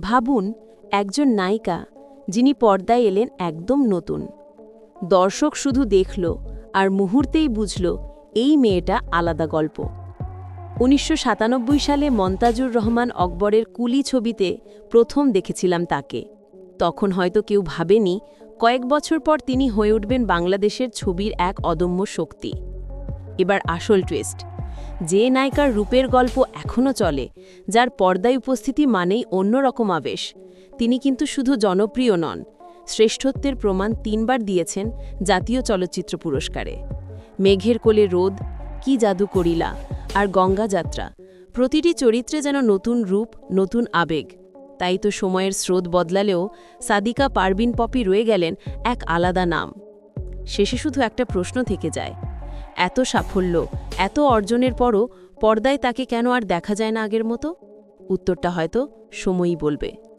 ভাবুন, একজন নায়িকা, যিনি পর্দায় এলেন একদম নতুন। দর্শক শুধু দেখল আর মুহূর্তেই বুঝল, এই মেয়েটা আলাদা গল্প। উনিশশো সাতানব্বই সালে মন্তাজুর রহমান অকবরের কুলি ছবিতে প্রথম দেখেছিলাম তাকে। তখন হয়তো কেউ ভাবেনি, কয়েক বছর পর তিনি হয়ে উঠবেন বাংলাদেশের ছবির এক অদম্য শক্তি। এবার আসল টুইস্ট যে নায়িকার রূপের গল্প এখনও চলে, যার পর্দায় উপস্থিতি মানেই অন্যরকম আবেশ। তিনি কিন্তু শুধু জনপ্রিয় নন। শ্রেষ্ঠত্বের প্রমাণ তিনবার দিয়েছেন জাতীয় চলচ্চিত্র পুরস্কারে। মেঘের কোলে রোদ, কি জাদু করিলা, আর গঙ্গা যাত্রা। প্রতিটি চরিত্রে যেন নতুন রূপ, নতুন আবেগ। তাই তো সময়ের স্রোত বদলালেও সাদিকা পারবিন পপি রয়ে গেলেন এক আলাদা নাম। শেষে শুধু একটা প্রশ্ন থেকে যায় এত সাফল্য, এত অর্জনের পরও পর্দায় তাকে কেন আর দেখা যায় না আগের মতো? উত্তরটা হয়তো সময়ই বলবে।